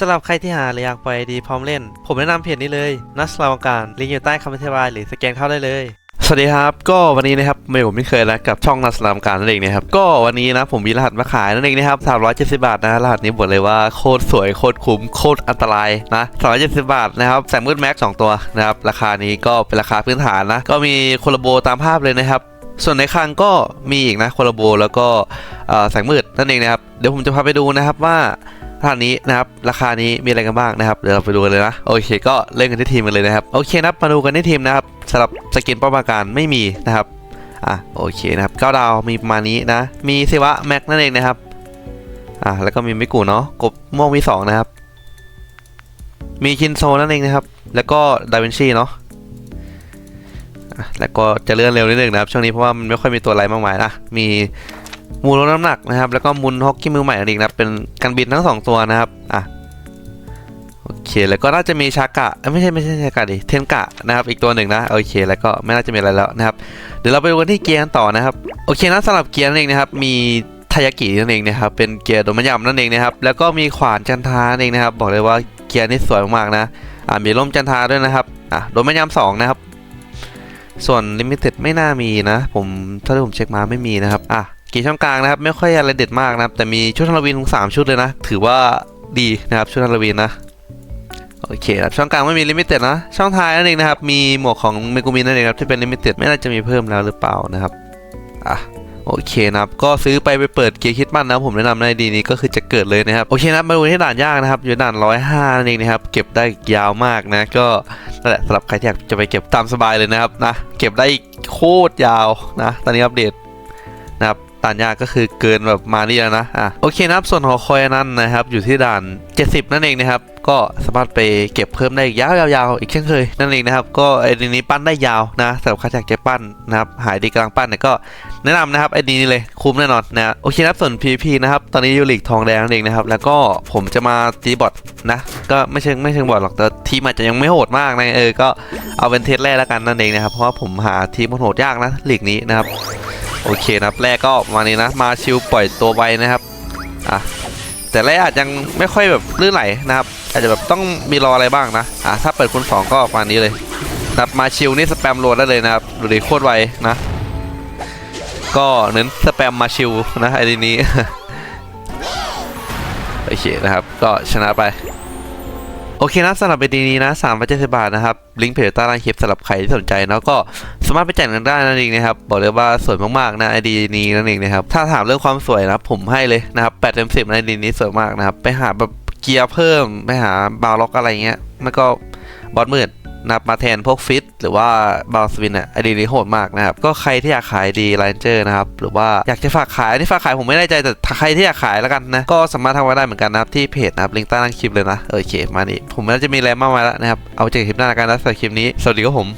สำหรับใครที่หาหรืออยากปล่อยดีพร้อมเล่น ผมแนะนำเพจนี้เลยนัสลาวการลิงก์อยู่ใต้คำอธิบายหรือสแกนเข้าได้เลยสวัสดีครับ ก็วันนี้นะครับไม่ผมไม่เคยแล้วกับช่องนัสลามการนั่นเองนะครับก็วันนี้นะผมมีรหัสมาขายนั่นเองนะครับ370บาทนะรหัสนี้บอกเลยว่าโคตรสวยโคตรคุ้มโคตรอันตรายนะ370บาทนะครับแสงมืดแม็กสองตัวนะครับราคานี้ก็เป็นราคาพื้นฐานนะ ก็มีโคลโบตามภาพเลยนะครับส่วนในคลังก็มีอีกนะโคลโบแล้วก็แสงมืดนั่นเองนะครับเดี๋ยวผมจะพาไปดูนะครับว่า ทานนี้นะครับราคานี้มีอะไรกันบ้างนะครับเดี๋ยวเราไปดูกันเลยนะโอเค ก็เล่นกันที่ทีมกันเลยนะครับโอเคนะครับมาดูกันที่ทีมนะครับสำหรับสกินป้องกันไม่มีนะครับอะโอเคนะครับเก้าดาวมีประมาณนี้นะมีเซวะแม็กนั่นเองนะครับอะแล้วก็มีมิกุเนาะกบม่วงมีสองนะครับมีคินโซนั่นเองนะครับ แล้วก็ดาวินชีเนาะอะแล้วก็จะเลื่อนเร็วนิดนึงนะครับ ช่วงนี้เพราะว่ามันไม่ค่อยมีตัวอะไรมากมายนะ มี มูลลดน้ำหนักนะครับ แล้วก็มูลฮอกกี้มือใหม่นั่นเองนะเป็นการบินทั้งสองตัวนะครับอะโอเคแล้วก็น่าจะมีชากะไม่ใช่ไม่ใช่ชากะดิเทนกะนะครับอีกตัวหนึ่งนะโอเคแล้วก็ไม่น่าจะมีอะไรแล้วนะครับเดี๋ยวเราไปดูกันที่เกียร์ต่อนะครับโอเคนะสำหรับเกียร์นั่นเองนะครับมีทายากินั่นเองนะครับเป็นเกียร์โดมะยำนั่นเองนะครับแล้วก็มีขวานจันทานั่นเองนะครับบอกเลยว่าเกียร์นี่สวยมากๆนะอ่ามีร่มจันทาด้วยนะครับอะโดมะยำสองนะครับส่วนลิมิเต็ดไม่น่ามีนะ ผมถ้าที่ผมเช็คมาไม่มีนะครับอะ กี่ช่องกลางนะครับ ไม่ค่อยอะไรเด็ดมากนะครับ แต่มีชุดฮาโลวีนถึงสามชุดเลยนะ ถือว่าดีนะครับชุดฮาโลวีนนะโอเคครับช่องกลางไม่มีลิมิเต็ดนะ ช่องท้ายนั่นเองนะครับ มีหมวกของเมกูมินนั่นเองครับที่เป็นลิมิเต็ดไม่น่าจะมีเพิ่มแล้วหรือเปล่านะครับอะโอเคนะครับ ก็ซื้อไปไปเปิดเกียร์คิดมันนะผมแนะนำในดีนี้ก็คือจะเกิดเลยนะครับ โอเคนะครับมาดูที่ด่านยากนะครับ อยู่ด่านร้อยห้านั่นเองนะครับ เก็บได้ยาวมากนะ ก็นั่นแหละสำหรับใครที่อยากจะไปเก็บตามสบายเลยนะครับนะ เก็บได้อีกโคตรยาวนะ ตอนนี้อัปเดต ด่านยากก็คือเกินแบบมานี่แล้วนะอะโอเคนะครับส่วนหอคอยนั้นนะครับ อยู่ที่ด่าน 70 นั่นเองนะครับก็สามารถไปเก็บเพิ่มได้อีกยาวๆอีกเช่นเคยนั่นเองนะครับ ก็ไอ้ดีนี้ปั้นได้ยาวนะสำหรับใครอยากจะปั้นนะครับ หายดีกำลังปั้นเนี่ยก็แนะนำนะครับไอดีนี้เลยคุ้มแน่นอนนะโอเคนะครับส่วน PVP นะครับตอนนี้ยู่ลีกทองแดงนั่นเองนะครับแล้วก็ผมจะมาตีบอทนะก็ไม่เชิงไม่เชิงบอทหรอกแต่ทีมอาจจะยังไม่โหดมากนะเออก็เอาเป็นเทสแรกแล้วกันนั่นเองนะครับเพราะว่าผมหาทีมโหดยากนะลีกนี้นะครับ โอเคนับแรกก็ประมาณนี้นะมาชิวปล่อยตัวไวนะครับอะแต่แรกอาจยังไม่ค่อยแบบลื่นไหลนะครับอาจจะแบบต้องมีรออะไรบ้างนะอะถ้าเปิดคูณสองก็ประมาณนี้เลยนับมาชิวนี่สแปมโหลดได้เลยนะครับดูดิโคตรไวนะ ก็เน้นสแปมมาชิวนะไอ้ทีนี้โอเคนะครับ ก็ชนะไป โอเคนะสำหรับไอดีนี้นะสามเจ็ดสิบบาทนะครับ ลิงก์เพจใต้ล่างคลิปสำหรับใครที่สนใจเนาะก็สามารถไปแจกกันได้นั่นเองนะครับบอกเลยว่าสวยมากๆนะไอดีนี้นั่นเองนะครับถ้าถามเรื่องความสวยนะผมให้เลยนะครับแปดเต็มสิบไอดีนี้สวยมากนะครับไปหาแบบเกียร์เพิ่มไปหาบาร์ล็อกอะไรเงี้ยมันก็บอสมืด นับมาแทนพวกฟิตหรือว่าบาลสวินอะไอดีนี้โหดมากนะครับ ก็ใครที่อยากขายดีไลน์เจอร์นะครับ หรือว่าอยากจะฝากขายอันนี้ฝากขายผมไม่แน่ใจแต่ใครที่อยากขายแล้วกันนะ ก็สามารถทำไว้ได้เหมือนกันนะครับ ที่เพจนะครับลิงก์ใต้ล่างคลิปเลยนะโอเคมานี่ผมน่าจะมีอะไรมากมายแล้วนะครับ เอาเจอคลิปหน้าแล้วกันะสำหรับคลิปนี้สวัสดีครับผม